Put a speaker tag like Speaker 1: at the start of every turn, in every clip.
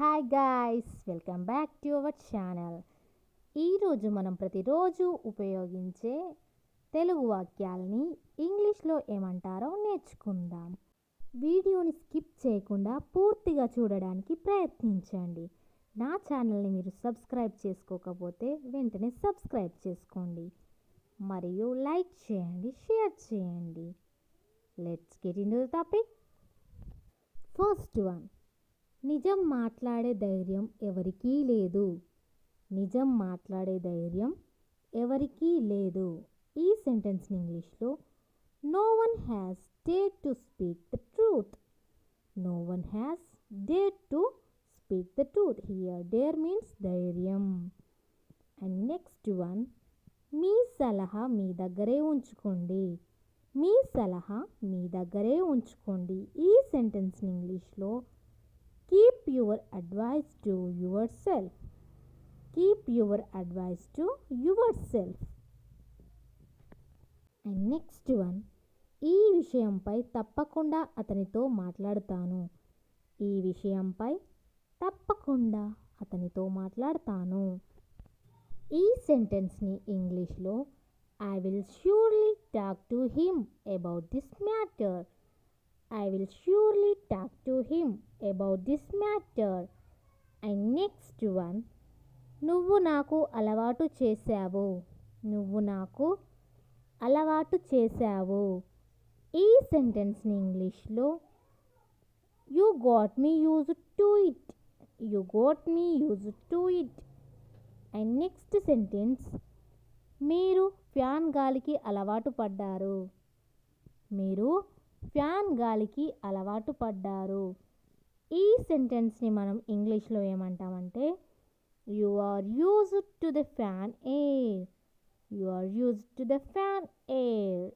Speaker 1: Hi guys welcome back to our channel ఈరోజు మనం ప్రతిరోజు ఉపయోగించే తెలుగు వాక్యాలని ఇంగ్లీష్లో ఏమంటారో నేర్చుకుందాం. వీడియోని స్కిప్ చేయకుండా పూర్తిగా చూడడానికి ప్రయత్నించండి. నా ఛానల్ని మీరు సబ్స్క్రైబ్ చేసుకోకపోతే వెంటనే సబ్స్క్రైబ్ చేసుకోండి. మరియు లైక్ చేయండి షేర్ చేయండి. Let's get in the topic first one నిజం మాట్లాడే ధైర్యం ఎవరికీ లేదు. నిజం మాట్లాడే ధైర్యం ఎవరికీ లేదు. ఈ సెంటెన్స్ని ఇంగ్లీష్లో no one has dare to speak the truth no one has dare to speak the truth here dare means ధైర్యం. అండ్ నెక్స్ట్ వన్ మీ సలహా మీ దగ్గరే ఉంచుకోండి. మీ సలహా మీ దగ్గరే ఉంచుకోండి. ఈ సెంటెన్స్ని ఇంగ్లీష్లో keep your advice to yourself keep your advice to yourself and next one ఈ విషయంపై తప్పకుండా అతనితో మాట్లాడతాను. ఈ విషయంపై తప్పకుండా అతనితో మాట్లాడతాను. ఈ సెంటెన్స్ని ఇంగ్లీష్లో I will surely talk to him about this matter I will surely talk to him about this matter and next one నువ్వు నాకు అలవాటు చేశావు. నువ్వు నాకు అలవాటు చేశావు. ఈ సెంటెన్స్ని ఇంగ్లీష్లో you got me used to it you got me used to it and next sentence మీరు ఫ్యాన్ గాలికి అలవాటు పడ్డారు. మీరు ఫ్యాన్ గాలికి అలవాటు పడ్డారు. ఈ సెంటెన్స్ని మనం ఇంగ్లీష్లో ఏమంటామంటే you are used to the fan air you are used to the fan air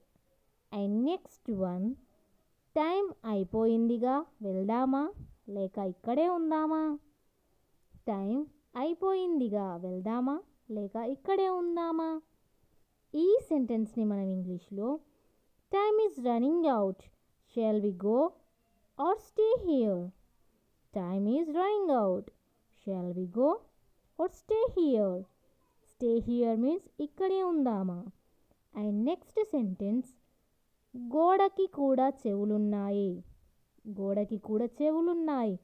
Speaker 1: and next one time అయిపోయిందిగా వెళ్దామా? లేక ఇక్కడే ఉందామా? టైం అయిపోయిందిగా వెళ్దామా? లేక ఇక్కడే ఉందామా? ఈ సెంటెన్స్ని మనం ఇంగ్లీష్లో time is running out shall we go or stay here time is drawing out shall we go or stay here stay here means ఇక్కడే ఉందామా? అండ్ నెక్స్ట్ సెంటెన్స్ గోడకి కూడా చెవులున్నాయి. గోడకి కూడా చెవులున్నాయి.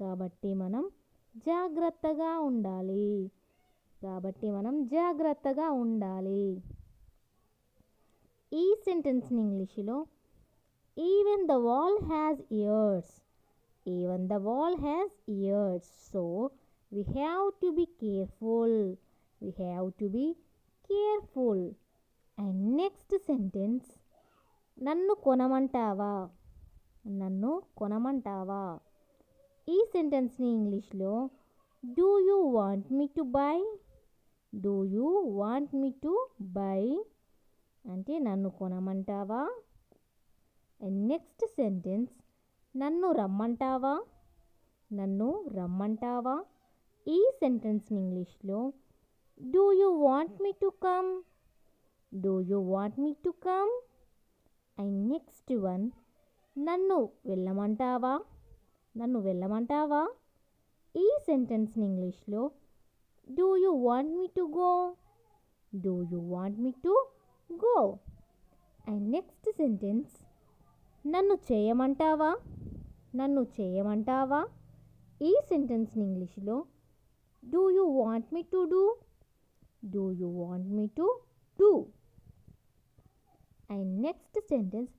Speaker 1: కాబట్టి మనం జాగ్రత్తగా ఉండాలి. కాబట్టి మనం జాగ్రత్తగా ఉండాలి. ఈ సెంటెన్స్ని ఇంగ్లీష్లో even the wall has ears even the wall has ears so we have to be careful we have to be careful and next sentence నన్ను కొనమంటావా? నన్ను కొనమంటావా? ఈ సెంటెన్స్ని ఇంగ్లీష్లో do you want me to buy do you want me to buy అంటే నన్ను కొనమంటావా? And next sentence నన్ను రమ్మంటావా? నన్ను రమ్మంటావా? ఈ సెంటెన్స్ని ఇంగ్లీష్లో do you want me to come do you want me to come and next one నన్ను వెళ్ళమంటావా? నన్ను వెళ్ళమంటావా? ఈ సెంటెన్స్ని ఇంగ్లీష్లో do you want me to go do you want me to go and next sentence నన్ను చేయమంటావా? నన్ను చేయమంటావా? ఈ సెంటెన్స్ని ఇంగ్లీష్లో do you want me to do? Do you want me to do? And next sentence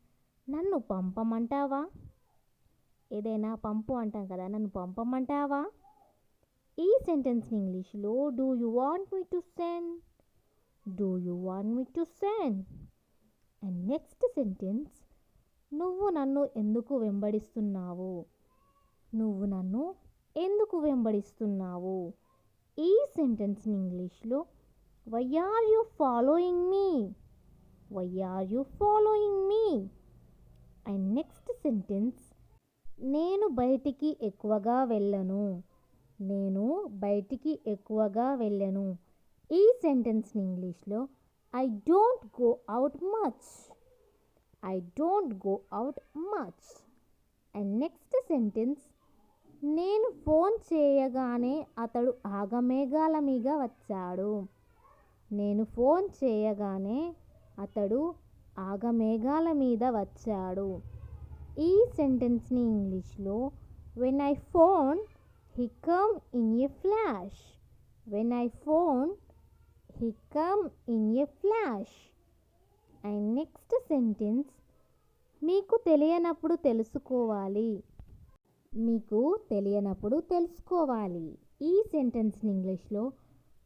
Speaker 1: నన్ను పంపమంటావా? ఏదైనా పంపు అంటాం కదా నన్ను పంపమంటావా? ఈ సెంటెన్స్ని ఇంగ్లీష్లో do you want me to send? Do you want me to send? And next sentence నువ్వు నన్ను ఎందుకు వెంబడిస్తున్నావు? నువ్వు నన్ను ఎందుకు వెంబడిస్తున్నావు? ఈ సెంటెన్స్ని ఇంగ్లీష్లో why are you following me why are you following me and next sentence నేను బయటికి ఎక్కువగా వెళ్ళను. నేను బయటికి ఎక్కువగా వెళ్ళను. ఈ సెంటెన్స్ని ఇంగ్లీష్లో I don't go out much I don't go out much and next sentence నేను ఫోన్ చేయగానే అతడు ఆగమేఘాల మీద వచ్చాడు. నేను ఫోన్ చేయగానే అతడు ఆగమేఘాల మీద వచ్చాడు. ఈ సెంటెన్స్ని ఇంగ్లీష్లో when I phone he come in a flash when I phone he come in a flash and next sentence మీకు తెలియనప్పుడు తెలుసుకోవాలి. మీకు తెలియనప్పుడు తెలుసుకోవాలి. ఈ సెంటెన్స్ని ఇంగ్లీష్లో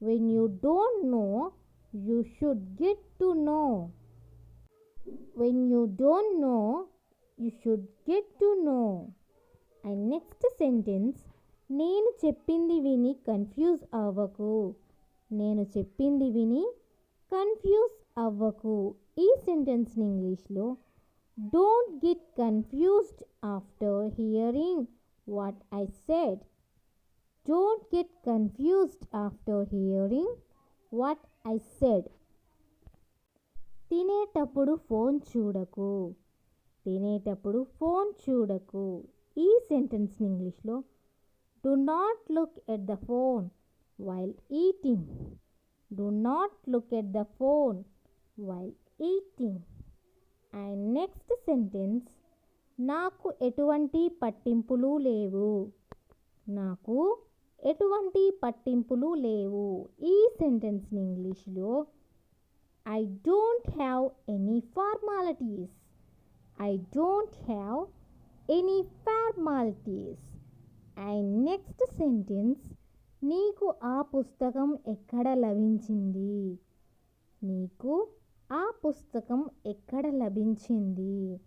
Speaker 1: when you don't know you should get to know when you don't know you should get to know and next sentence నేను చెప్పింది విని కన్ఫ్యూజ్ అవ్వకు. నేను చెప్పింది విని కన్ఫ్యూజ్ అవ్వకు. ఈ సెంటెన్స్ని ఇంగ్లీష్లో don't get confused after hearing what I said don't get confused after hearing what I said తినేటప్పుడు ఫోన్ చూడకు తినేటప్పుడు ఫోన్ చూడకు ఈ సెంటెన్స్ని ఇంగ్లీష్లో do not look at the phone while eating do not look at the phone while eating and next sentence నాకు ఎటువంటి పట్టింపులు లేవు. నాకు ఎటువంటి పట్టింపులు లేవు. ఈ సెంటెన్స్ని ఇంగ్లీష్లో I don't have any formalities I don't have any formalities and next sentence నీకు ఆ పుస్తకం ఎక్కడ లభించింది? నీకు ఆ పుస్తకం ఎక్కడ లభించింది?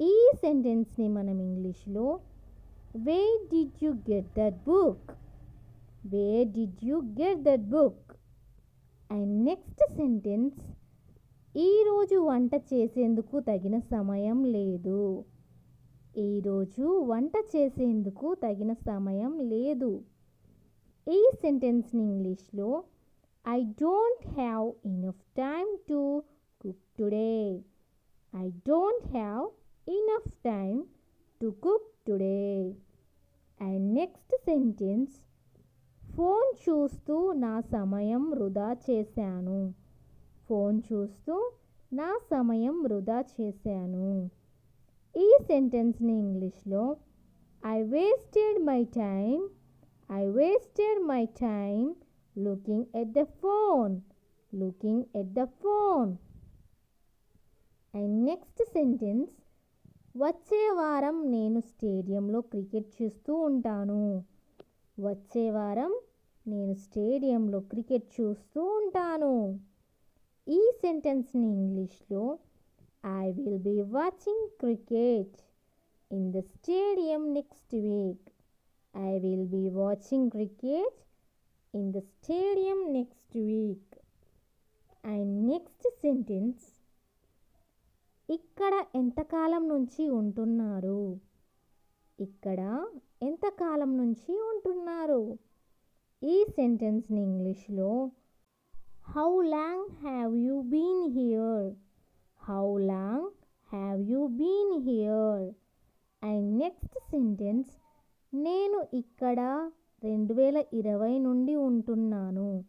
Speaker 1: ఈ సెంటెన్స్ని మనం ఇంగ్లీష్లో where did you get that book where did you get that book and next sentence ఈరోజు వంట చేసేందుకు తగిన సమయం లేదు. ఈరోజు వంట చేసేందుకు తగిన సమయం లేదు. ఈ సెంటెన్స్ని ఇంగ్లీష్లో I don't have enough time to cook today I don't have enough time to cook today and next sentence phone చూస్తూ నా సమయం వృధా చేశాను. ఫోన్ చూస్తూ నా సమయం వృధా చేశాను. ఈ సెంటెన్స్ని ఇంగ్లీష్లో I wasted my time I wasted my time looking at the phone looking at the phone and next sentence వచ్చే వారం నేను స్టేడియంలో క్రికెట్ చూస్తూ ఉంటాను. వచ్చే వారం నేను స్టేడియంలో క్రికెట్ చూస్తూ ఉంటాను. ఈ సెంటెన్స్ని ఇంగ్లీష్లో I will be watching cricket in the stadium next week I will be watching cricket in the stadium next week and next sentence ఇక్కడ ఎంతకాలం నుంచి ఉంటున్నారు? ఇక్కడ ఎంతకాలం నుంచి ఉంటున్నారు? ఈ సెంటెన్స్ని ఇంగ్లీష్లో how long have you been here how long have you been here and next sentence నేను ఇక్కడ రెండు వేల ఇరవై నుండి ఉంటున్నాను.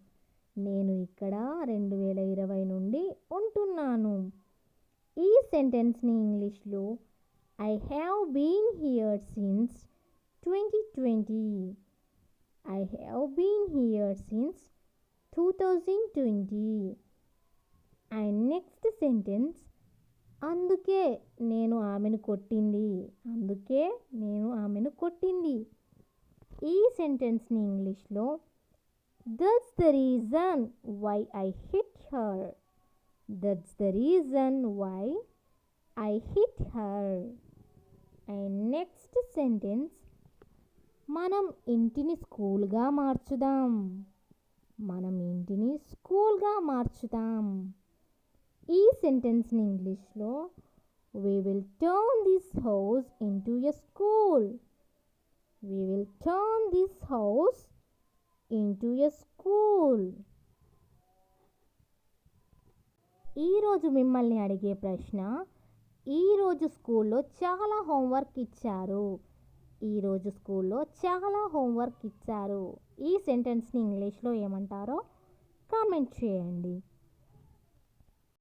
Speaker 1: నేను ఇక్కడ రెండు వేల ఇరవై నుండి ఉంటున్నాను. ఈ సెంటెన్స్ని ఇంగ్లీష్లో I have been here since twenty twenty. I have been here since two thousand twenty. And next sentence అందుకే నేను ఆమెను కొట్టింది. అందుకే నేను ఆమెను కొట్టింది. ఈ సెంటెన్స్ని ఇంగ్లీష్లో that's the reason why I hit her that's the reason why I hit her and next sentence మనం ఇంటిని స్కూల్గా మార్చుదాం మనం ఇంటిని స్కూల్గా మార్చుదాం ఈ సెంటెన్స్ని ఇంగ్లీష్లో we will turn this house into a school we will turn this house into a school ఈరోజు మిమ్మల్ని అడిగే ప్రశ్న ఈరోజు స్కూల్లో చాలా హోంవర్క్ ఇచ్చారు. ఈరోజు స్కూల్లో చాలా హోంవర్క్ ఇచ్చారు. ఈ సెంటెన్స్ని ఇంగ్లీష్లో ఏమంటారో కామెంట్ చేయండి.